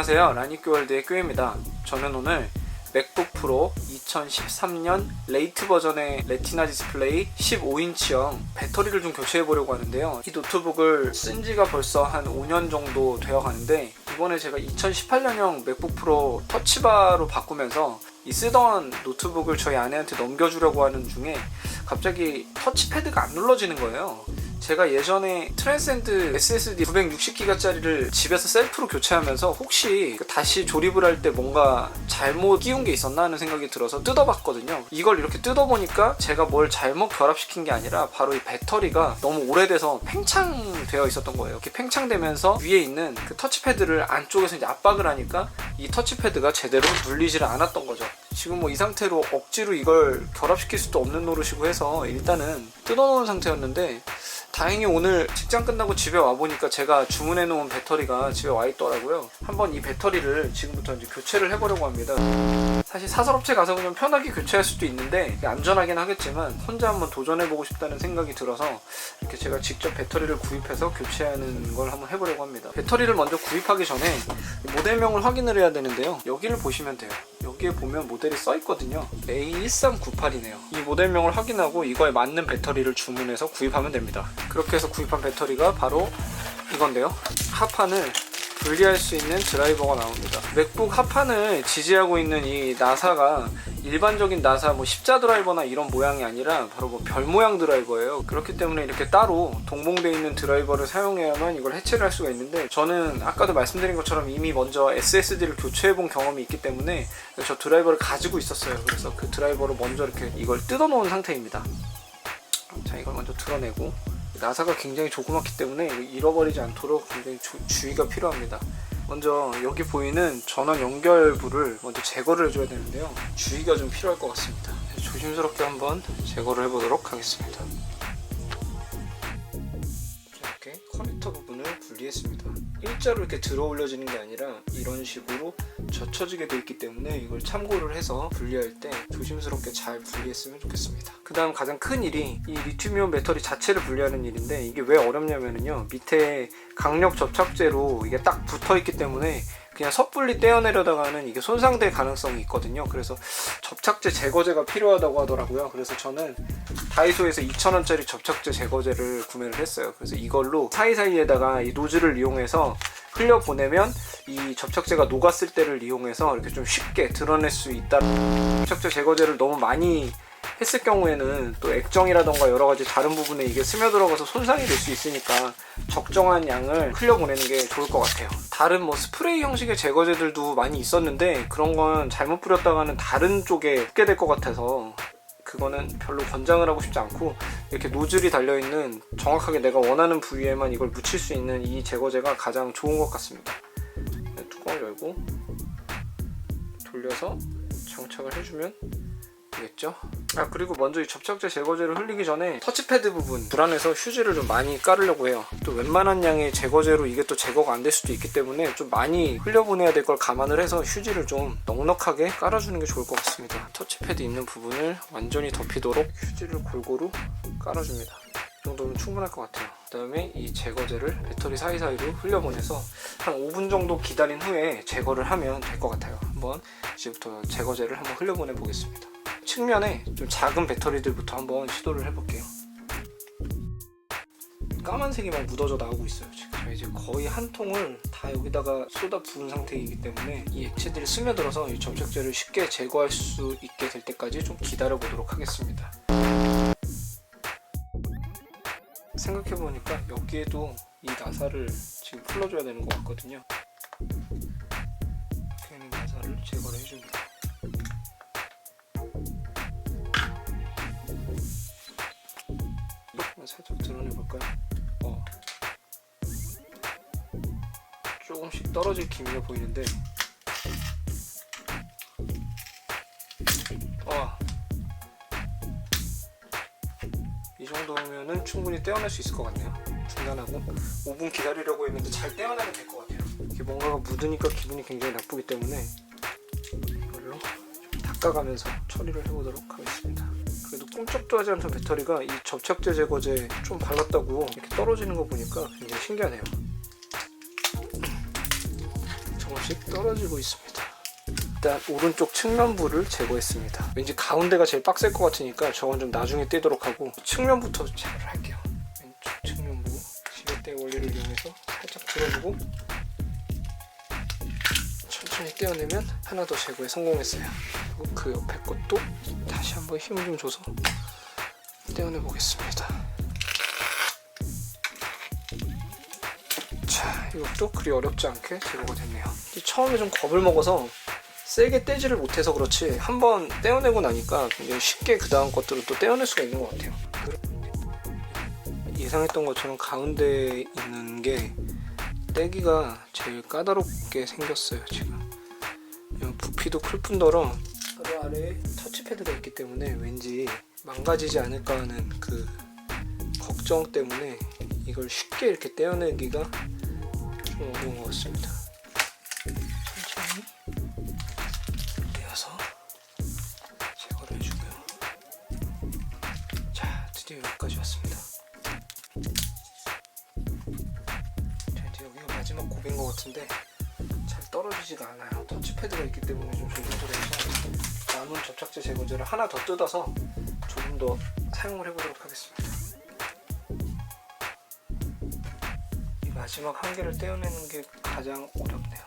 안녕하세요. 라니큐월드의 큐입니다. 저는 오늘 맥북 프로 2013년 레이트 버전의 레티나 디스플레이 15인치형 배터리를 좀 교체해 보려고 하는데요. 이 노트북을 쓴 지가 벌써 한 5년 정도 되어 가는데 이번에 제가 2018년형 맥북 프로 터치바로 바꾸면서 이 쓰던 노트북을 저희 아내한테 넘겨주려고 하는 중에 갑자기 터치패드가 안 눌러지는 거예요 제가 예전에 트랜센드 SSD 960기가짜리를 집에서 셀프로 교체하면서 혹시 그 다시 조립을 할 때 뭔가 잘못 끼운 게 있었나 하는 생각이 들어서 뜯어봤거든요. 이걸 이렇게 뜯어보니까 제가 뭘 잘못 결합시킨 게 아니라 바로 이 배터리가 너무 오래돼서 팽창되어 있었던 거예요. 이렇게 팽창되면서 위에 있는 그 터치패드를 안쪽에서 이제 압박을 하니까 이 터치패드가 제대로 눌리지를 않았던 거죠. 지금 뭐 이 상태로 억지로 이걸 결합시킬 수도 없는 노릇이고 해서 일단은 뜯어놓은 상태였는데 다행히 오늘 직장 끝나고 집에 와 보니까 제가 주문해 놓은 배터리가 집에 와 있더라고요. 한번 이 배터리를 지금부터 이제 교체를 해보려고 합니다. 사실 사설업체 가서 그냥 편하게 교체할 수도 있는데 안전하긴 하겠지만 혼자 한번 도전해보고 싶다는 생각이 들어서 이렇게 제가 직접 배터리를 구입해서 교체하는 걸 한번 해보려고 합니다. 배터리를 먼저 구입하기 전에 모델명을 확인을 해야 되는데요. 여기를 보시면 돼요. 여기에 보면 모델 이 써 있거든요. A1398이네요. 이 모델명을 확인하고 이거에 맞는 배터리를 주문해서 구입하면 됩니다. 그렇게 해서 구입한 배터리가 바로 이건데요. 하판을 분리할 수 있는 드라이버가 나옵니다. 맥북 하판을 지지하고 있는 이 나사가 일반적인 나사 뭐 십자 드라이버나 이런 모양이 아니라 바로 뭐 별 모양 드라이버예요. 그렇기 때문에 이렇게 따로 동봉되어 있는 드라이버를 사용해야만 이걸 해체를 할 수가 있는데 저는 아까도 말씀드린 것처럼 이미 먼저 SSD를 교체해 본 경험이 있기 때문에 저 드라이버를 가지고 있었어요. 그래서 그 드라이버로 먼저 이렇게 이걸 뜯어 놓은 상태입니다. 자, 이걸 먼저 드러내고 나사가 굉장히 조그맣기 때문에 잃어버리지 않도록 굉장히 주, 주의가 필요합니다. 먼저 여기 보이는 전원 연결부를 먼저 제거를 해줘야 되는데요. 주의가 좀 필요할 것 같습니다. 조심스럽게 한번 제거를 해보도록 하겠습니다. 이렇게 커넥터 부분을 분리했습니다. 일자로 이렇게 들어 올려지는 게 아니라 이런 식으로 젖혀지게 돼 있기 때문에 이걸 참고를 해서 분리할 때 조심스럽게 잘 분리했으면 좋겠습니다. 그 다음 가장 큰 일이 이 리튬이온 배터리 자체를 분리하는 일인데 이게 왜 어렵냐면요 밑에 강력 접착제로 이게 딱 붙어 있기 때문에 그냥 섣불리 떼어내려다가는 이게 손상될 가능성이 있거든요. 그래서 접착제 제거제가 필요하다고 하더라고요. 그래서 저는 다이소에서 2,000원짜리 접착제 제거제를 구매를 했어요. 그래서 이걸로 사이사이에다가 이 노즐을 이용해서 흘려 보내면 이 접착제가 녹았을 때를 이용해서 이렇게 좀 쉽게 드러낼 수 있다. 접착제 제거제를 너무 많이 했을 경우에는 또 액정이라던가 여러 가지 다른 부분에 이게 스며들어가서 손상이 될 수 있으니까 적정한 양을 흘려보내는 게 좋을 것 같아요. 다른 뭐 스프레이 형식의 제거제들도 많이 있었는데 그런 건 잘못 뿌렸다가는 다른 쪽에 붙게 될 것 같아서 그거는 별로 권장을 하고 싶지 않고 이렇게 노즐이 달려있는 정확하게 내가 원하는 부위에만 이걸 묻힐 수 있는 이 제거제가 가장 좋은 것 같습니다. 네, 뚜껑을 열고 돌려서 장착을 해주면 되겠죠? 아 그리고 먼저 이 접착제 제거제를 흘리기 전에 터치패드 부분 불안해서 휴지를 좀 많이 깔으려고 해요. 또 웬만한 양의 제거제로 이게 또 제거가 안 될 수도 있기 때문에 좀 많이 흘려보내야 될 걸 감안을 해서 휴지를 좀 넉넉하게 깔아주는 게 좋을 것 같습니다. 터치패드 있는 부분을 완전히 덮이도록 휴지를 골고루 깔아줍니다. 이 정도면 충분할 것 같아요. 그 다음에 이 제거제를 배터리 사이사이로 흘려보내서 한 5분 정도 기다린 후에 제거를 하면 될 것 같아요. 한번 이제부터 제거제를 한번 흘려보내 보겠습니다 측면에 좀 작은 배터리들부터 한번 시도를 해볼게요. 까만색이 막 묻어져 나오고 있어요. 지금 자, 이제 거의 한 통을 다 여기다가 쏟아 부은 상태이기 때문에 이 액체들이 스며들어서 이 접착제를 쉽게 제거할 수 있게 될 때까지 좀 기다려 보도록 하겠습니다. 생각해 보니까 여기에도 이 나사를 지금 풀어줘야 되는 것 같거든요. 이렇게 있는 나사를 제거를 해줍니다. 볼까요? 어. 조금씩 떨어질 기미가 보이는데 어. 이 정도면은 충분히 떼어낼 수 있을 것 같네요 중단하고 5분 기다리려고 했는데 잘 떼어내면 될 것 같아요 이게 뭔가가 묻으니까 기분이 굉장히 나쁘기 때문에 이걸로 좀 닦아가면서 처리를 해보도록 하겠습니다 그래도 꿈쩍도 하지 않던 배터리가 이 접착제 제거제 좀 발랐다고 이렇게 떨어지는 거 보니까 굉장히 신기하네요. 하나씩 떨어지고 있습니다. 일단 오른쪽 측면부를 제거했습니다. 왠지 가운데가 제일 빡셀 것 같으니까 저건 좀 나중에 떼도록 하고 측면부터 제거를 할게요. 왼쪽 측면부 시계대 원리를 이용해서 살짝 들어주고 천천히 떼어내면 하나 더 제거에 성공했어요. 그리고 그 옆에 것도 다시 한번 힘을 좀 줘서 떼어내 보겠습니다. 자, 이것도 그리 어렵지 않게 제거가 됐네요. 처음에 좀 겁을 먹어서 세게 떼지를 못해서 그렇지 한번 떼어내고 나니까 굉장히 쉽게 그 다음 것들을 또 떼어낼 수가 있는 것 같아요. 예상했던 것처럼 가운데 있는 게 떼기가 제일 까다롭게 생겼어요 지금. 이 부피도 클 뿐더러 아래에 터치패드가 있기 때문에 왠지 망가지지 않을까 하는 그 걱정 때문에 이걸 쉽게 이렇게 떼어내기가 좀 어려운 것 같습니다. 천천히 떼어서 제거를 해주고요. 자, 드디어 여기까지 왔습니다. 자, 이제 여기가 마지막 고비인 것 같은데 잘 떨어지지가 않아요. 터치패드가 있기 때문에 좀 조심스러워서 남은 접착제 제거제를 하나 더 뜯어서 조금 더 사용을 해보도록 하겠습니다. 이 마지막 한 개를 떼어내는 게 가장 어렵네요.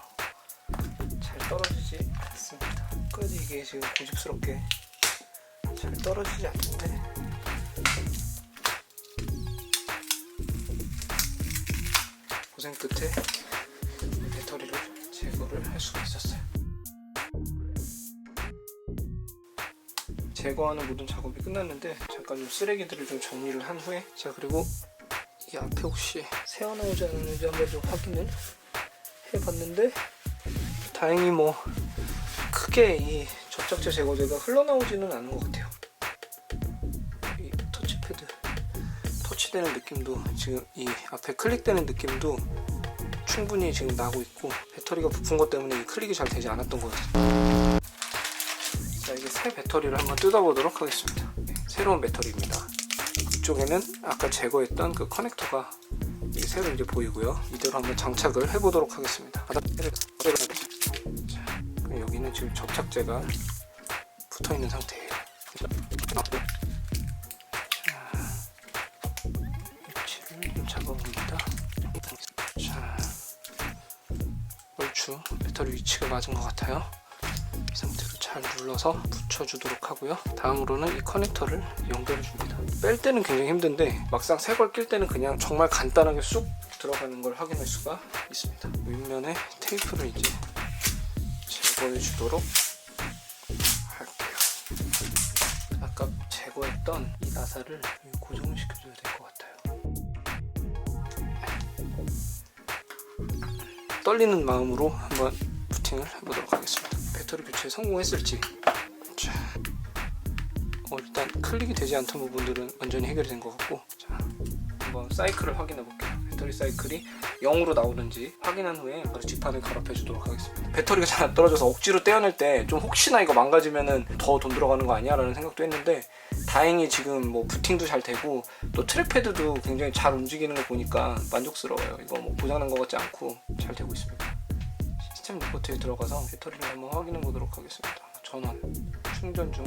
잘 떨어지지 않습니다. 끝이 이게 지금 고집스럽게 잘 떨어지지 않는데 고생 끝에 배터리를 제거를 할 수가 있었어요. 제거하는 모든 작업이 끝났는데 잠깐 좀 쓰레기들을 좀 정리를 한 후에 자 그리고 이 앞에 혹시 새어나오지 않는지 한번 좀 확인을 해봤는데 다행히 뭐 크게 이 접착제 제거제가 흘러나오지는 않은 것 같아요. 이 터치패드 터치되는 느낌도 지금 이 앞에 클릭되는 느낌도 충분히 지금 나고 있고 배터리가 부푼 것 때문에 이 클릭이 잘 되지 않았던 것 같아요. 새 배터리를 한번 뜯어보도록 하겠습니다. 네, 새로운 배터리입니다. 이쪽에는 아까 제거했던 그 커넥터가 이게 새로 이제 보이고요. 이대로 한번 장착을 해보도록 하겠습니다. 자, 여기는 지금 접착제가 붙어 있는 상태예요. 자, 위치를 좀 잡아봅니다. 자, 얼추 배터리 위치가 맞은 것 같아요. 이 상태로 잘 눌러서 붙여주도록 하고요. 다음으로는 이 커넥터를 연결해 줍니다. 뺄 때는 굉장히 힘든데 막상 새 걸 낄 때는 그냥 정말 간단하게 쑥 들어가는 걸 확인할 수가 있습니다. 윗면에 테이프를 이제 제거해 주도록 할게요. 아까 제거했던 이 나사를 고정을 시켜줘야 될 것 같아요. 떨리는 마음으로 한번 부팅을 해보도록 하겠습니다. 배터리 교체에 성공했을지. 자, 어, 일단 클릭이 되지 않던 부분들은 완전히 해결이 된것 같고, 자, 한번 사이클을 확인해 볼게요. 배터리 사이클이 0으로 나오는지 확인한 후에 뒷판을 가랍해 주도록 하겠습니다. 배터리가 잘안 떨어져서 억지로 떼어낼 때 좀 혹시나 이거 망가지면은 더돈 들어가는 거 아니야? 라는 생각도 했는데 다행히 지금 뭐 부팅도 잘 되고 또 트랙패드도 굉장히 잘 움직이는 거 보니까 만족스러워요. 이거 뭐 고장난 것 같지 않고 잘 되고 있습니다. 시스템 리포트에 들어가서 배터리를 한번 확인해 보도록 하겠습니다. 전원, 충전 중,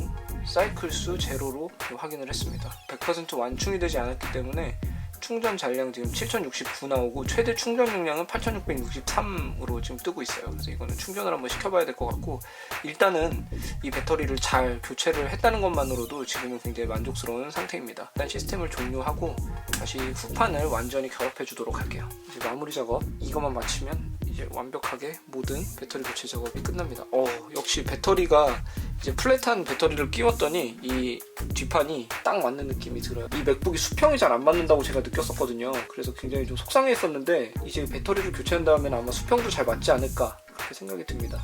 사이클 수 제로로 확인을 했습니다. 100% 완충이 되지 않았기 때문에 충전 잔량 지금 7069 나오고 최대 충전 용량은 8663으로 지금 뜨고 있어요. 그래서 이거는 충전을 한번 시켜봐야 될 것 같고 일단은 이 배터리를 잘 교체를 했다는 것만으로도 지금은 굉장히 만족스러운 상태입니다. 일단 시스템을 종료하고 다시 후판을 완전히 결합해 주도록 할게요. 이제 마무리 작업 이것만 마치면 이제 완벽하게 모든 배터리 교체 작업이 끝납니다. 어 역시 배터리가 이제 플랫한 배터리를 끼웠더니 이 뒷판이 딱 맞는 느낌이 들어요. 이 맥북이 수평이 잘 안 맞는다고 제가 느꼈었거든요. 그래서 굉장히 좀 속상했었는데 이제 배터리를 교체한 다음에는 아마 수평도 잘 맞지 않을까 그렇게 생각이 듭니다.